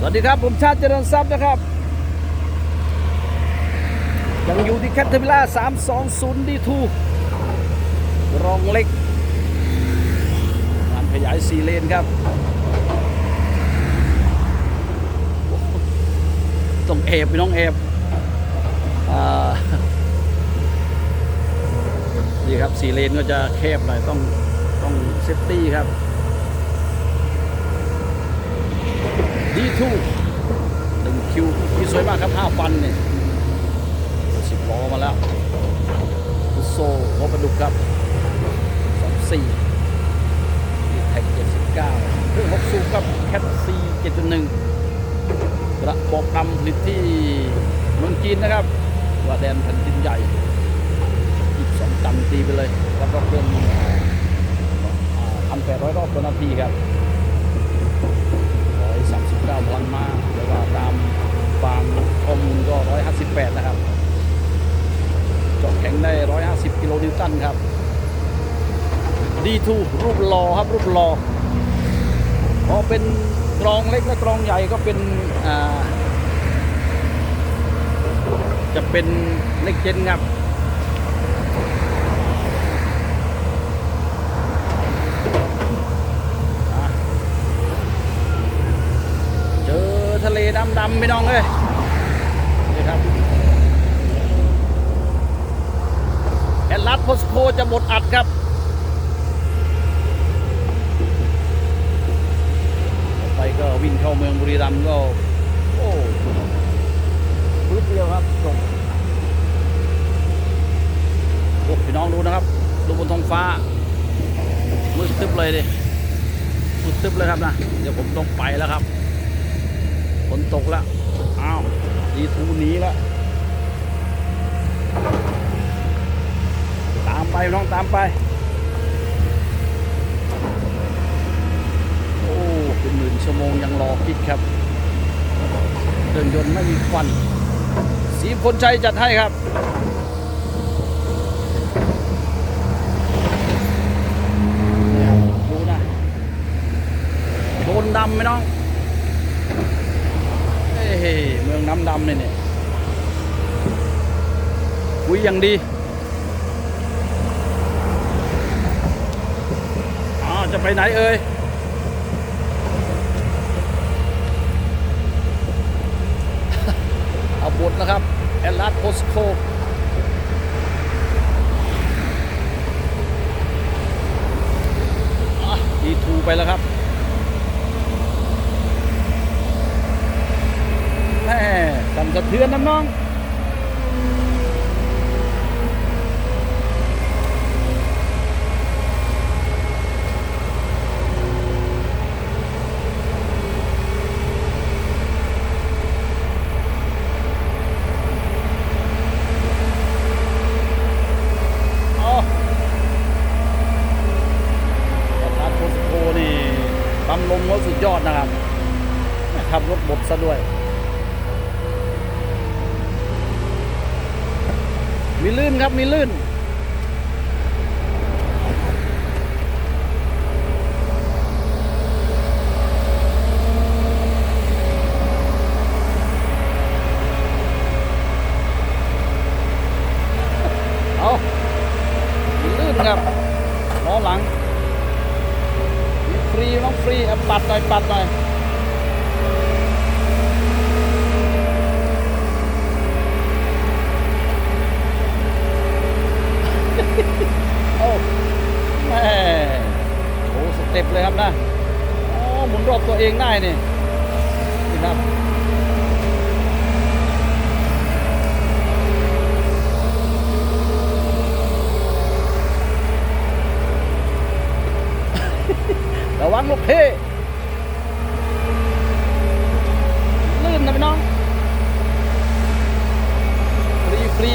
สวัสดีครับ ผมชาติเจริญทรัพย์นะครับ ยังอยู่ที่แคทเทอร์พิล่า320 D2 รองเล็กงานขยาย4เลนครับ ต้องเอบพี่น้องเอบอนี่ครับ4เลนก็จะแคบหน่อยต้องต้องเซฟตี้ครับ ดีทูหนึ่งคิวที่สวยมากครับห้าฟันเนี่ยสิบล้อมาแล้วฟุโซ่หัวปดุกครับสองสี่ดีแท็กเจ็ดสิบเก้าเครื่องหกสูบครับแคทซีเจ็ดจุดหนึ่งกระบอกดำผลิตที่เมืองจีนนะครับว่าแดนแผ่นดินใหญ่อีกสองตันตีไปเลย แล้วก็เครื่องพันแปดร้อยรอบต่อนาทีครับ 139พลังม้าแต่ว่าตามฟาร์มข้อมูลก็158นะครับจาะแข็งได้150กิโลนิวตันครับ D2 รูปรอครับรูปรอพอเป็นกรองเล็กและกรองใหญ่ก็เป็นจะเป็นเล็กเจนครับ เจอทะเลดำดำๆพี่น้องเอ้ยนี่ครับแอดลัสโพสโคจะหมดอัดครับไปก็วิ่งเข้าเมืองบุรีรัมย์ก็ โอ้ปึ๊บเดียวครับจบโอ้พี่น้องดูนะครับ ดูบนท้องฟ้า มืดตึ๊บเลยดิมืดตึ๊บเลยครับนะ เดี๋ยวผมต้องไปแล้วครับ ฝนตกแล้ว อ้าวดีทูนี้แล้ว ตามไปน้องตามไป โอ้เป็นหมื่นชั่วโมงยังรอคิดครับเครื่องยนต์ไม่มีควัน สีพลชัยจัดให้ครับดูนะโดนดำไหมน้อง เอ้เมืองน้ำดำเนี่ยเนี่ยคุยย่างดีอ้าวจะไปไหนเอ่ยเอาบทนะครับ แอลลัสโพสโคดีทูไปแล้วครับ แม่ สั่นสะเทือนน้ำน้อง อ๋อแต่ร้านโคสโคนี่ปั๊มลมเขาสุดยอดนะครับขับรถบดซะด้วย มีลื่นครับมีลื่น เอามีลื่นครับล้อหลัง มีฟรีน้องฟรีอปัดหน่อยปัดหน่อย โอ้แม่โอ้สเต็ปเลยครับนะโอ้หมุนรอบตัวเองได้นี่นี่ครับระวังลูกเพ่ลื่นนะพี่น้องฟรีฟรี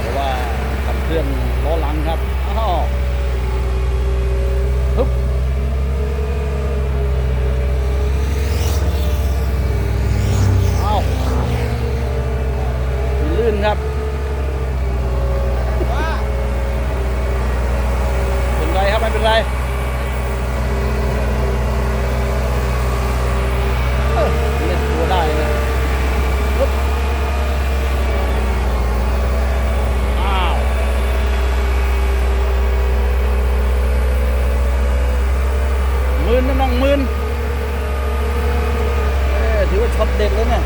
เพราะว่าขับเคลื่อนล้อหลังครับอ้าวฮึบอ้าวมีลื่นครับ ไรเออเล่นตัวได้นะปึ๊บอ้าว หมื่นนะน้องหมื่นเอ้ยถือว่าช็อตเด็ดเลยเนี่ย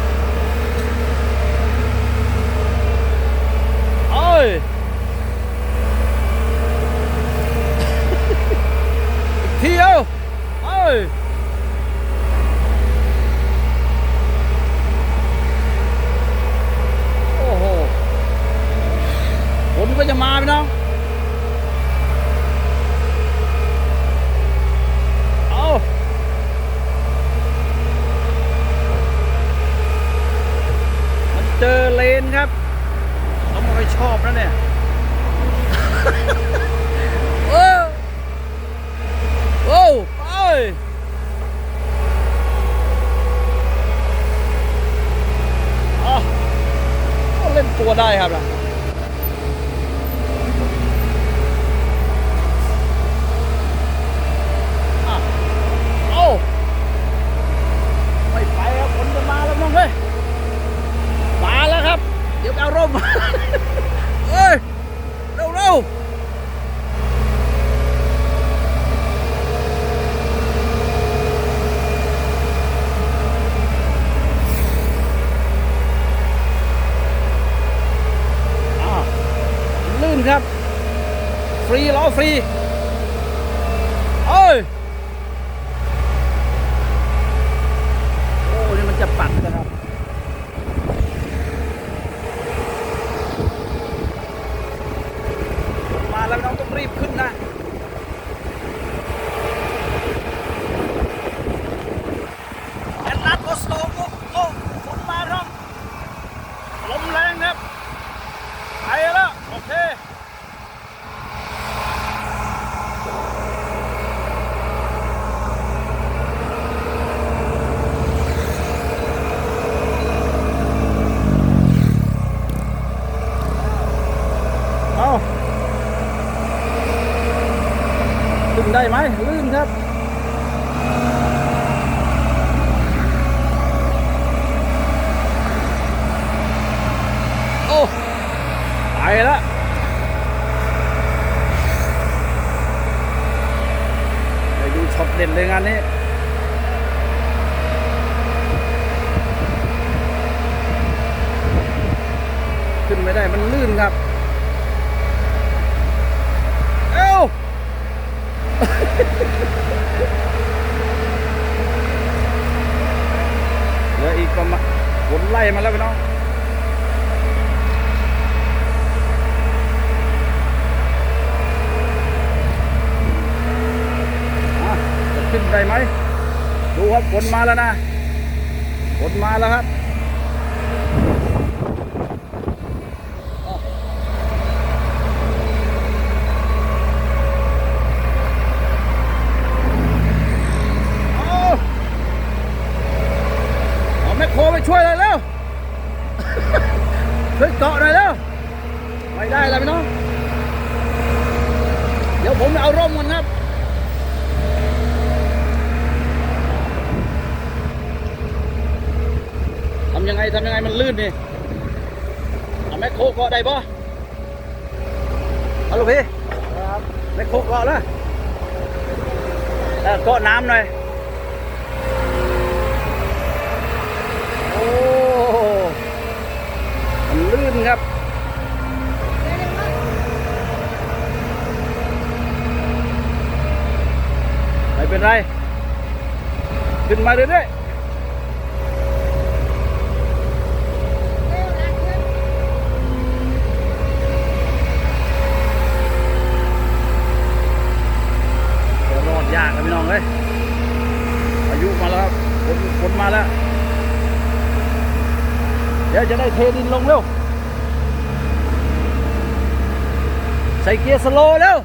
เอ้ย อีก ทีเอาเอ้ยโอ้โหฝนก็จะมาพี่น้องเอามันเจอเลนครับเขาไม่ชอบนะเนี่ย โอ้ โอ้ไปเอาเอาเล่นตัวได้ครับล่ะ โอ้ไม่ไปครับฝนจะมาแล้วน้องเฮ้ยมาแล้วครับ เดี๋ยวไปเอาร่ม เอ้ย เร็วเร็วอ้าวลื่นครับ ฟรีล้อฟรีเอ้ยโอ้นี่มันจะปัดนะครับมาแล้วน้องต้องรีบขึ้นนะแอนนัทโอสโลโอ้โอ้ฝนมาครับลมแรงครับไปแล้วโอเค เอา ขึ้นได้ไหมลื่นครับโอ้ไปแล้วไปดูช็อตเด่นเลยงานนี้ขึ้นไม่ได้มันลื่นครับ เอ้า เหลืออีกประมาณฝนไล่มาแล้วพี่น้องอะจะขึ้นได้ไหม ดูครับฝนมาแล้วนะฝนมาแล้วครับ เอาเอาแม่โครไปช่วยเลยเร็ว ช่วยเกาะหน่อยเร็วไม่ได้แล้วพี่น้อง เดี๋ยวผมเอาร่มก่อนครับ ทำยังไงทำยังไงมันลื่นนี่เอาแม่โครเกาะได้ปะเอาลูกพี่ครับแม่โครเกาะแล้วเออเกาะน้ำหน่อยโอ้มันลื่นครับไม่เป็นไร ขึ้นมาเรื่อยๆจะรอดยากครับพี่น้องเอ้ยอายุมาแล้วครับ ฝนมาแล้ว เดี๋ยวจะได้เทดินลงเร็ว ใส่เกียร์สโลว์เร็ว